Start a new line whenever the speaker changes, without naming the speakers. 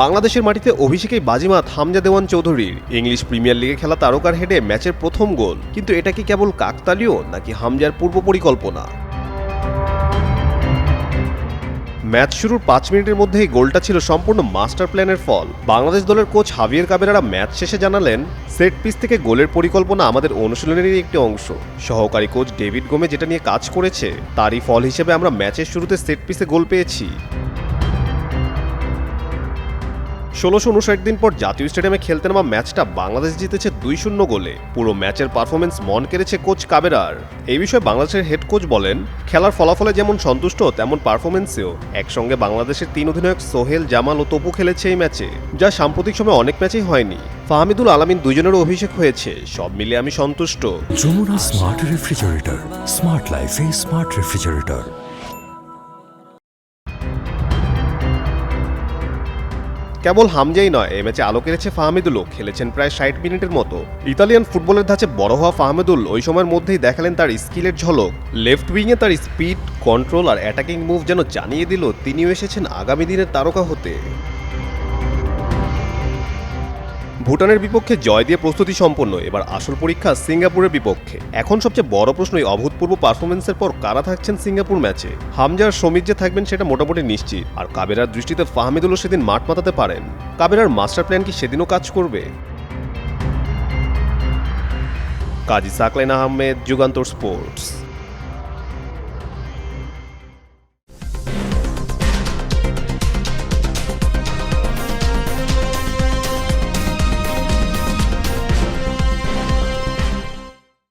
বাংলাদেশের মাটিতে অভিষেকেই বাজিমাত হামজা দেওয়ান চৌধুরীর। ইংলিশ প্রিমিয়ার লিগে খেলা তারকার হেডে ম্যাচের প্রথম গোল। কিন্তু এটা কি কেবল কাকতালীয়, নাকি হামজার পূর্ব পরিকল্পনা? ম্যাচ শুরুর পাঁচ মিনিটের মধ্যেই গোলটা ছিল সম্পূর্ণ মাস্টার প্ল্যানের ফল। বাংলাদেশ দলের কোচ হাভিয়ের কাবেরারা ম্যাচ শেষে জানালেন, সেট পিস থেকে গোলের পরিকল্পনা আমাদের অনুশীলনেরই একটি অংশ। সহকারী কোচ ডেভিড গোমে যেটা নিয়ে কাজ করেছে। তারই ফল হিসেবে আমরা ম্যাচের শুরুতে সেট পিসে গোল পেয়েছি। ষোলোশো উনষাট দিন পর জাতীয় স্টেডিয়ামে খেলতে নামা ম্যাচটা বাংলাদেশ জিতেছে দুই শূন্য গোলে। পুরো ম্যাচের পারফরমেন্স মন কেড়েছে কোচ কাবেরার। এই বিষয়ে বাংলাদেশের হেড কোচ বলেন, খেলার ফলাফলে যেমন সন্তুষ্ট, তেমন পারফরমেন্সেও একসঙ্গে বাংলাদেশের তিন অধিনায়ক সোহেল, জামাল ও তপু খেলেছে এই ম্যাচে, যা সাম্প্রতিক সময় অনেক ম্যাচেই হয়নি। ফাহমিদুল আলামিন দুজনেরও অভিষেক হয়েছে, সব মিলে আমি সন্তুষ্ট।
যমুনা স্মার্ট রেফ্রিজারেটর স্মার্ট লাইফে স্মার্ট রেফ্রিজারেটর
কেবল হামজাই নয় এই ম্যাচে আলো কেড়েছে ফাহমিদুলও খেলেছেন প্রায় ষাট মিনিটের মতো। ইতালিয়ান ফুটবলের ধাঁচে বড় হওয়া ফাহমেদুল ওই সময়ের মধ্যেই দেখালেন তার স্কিলের ঝলক। লেফট উইংয়ে তার স্পিড, কন্ট্রোল আর অ্যাটাকিং মুভ যেন জানিয়ে দিল তিনিও এসেছেন আগামী দিনের তারকা হতে। ভুটানের বিপক্ষে জয় দিয়ে প্রস্তুতি সম্পন্ন, এবার আসল পরীক্ষা সিঙ্গাপুরের বিপক্ষে। এখন সবচেয়ে বড় প্রশ্ন এই অভূতপূর্ব পারফরমেন্সের পর কারা থাকছেন সিঙ্গাপুর ম্যাচে? হামজার সমীর যে থাকবেন সেটা মোটামুটি নিশ্চিত, আর কাবেরার দৃষ্টিতে ফাহমিদুলও সেদিন মাঠ মাতাতে পারেন। কাবেরার মাস্টার প্ল্যান কি সেদিনও কাজ করবে? কাজী সাকলেন আহমেদ, যুগান্তর স্পোর্টস।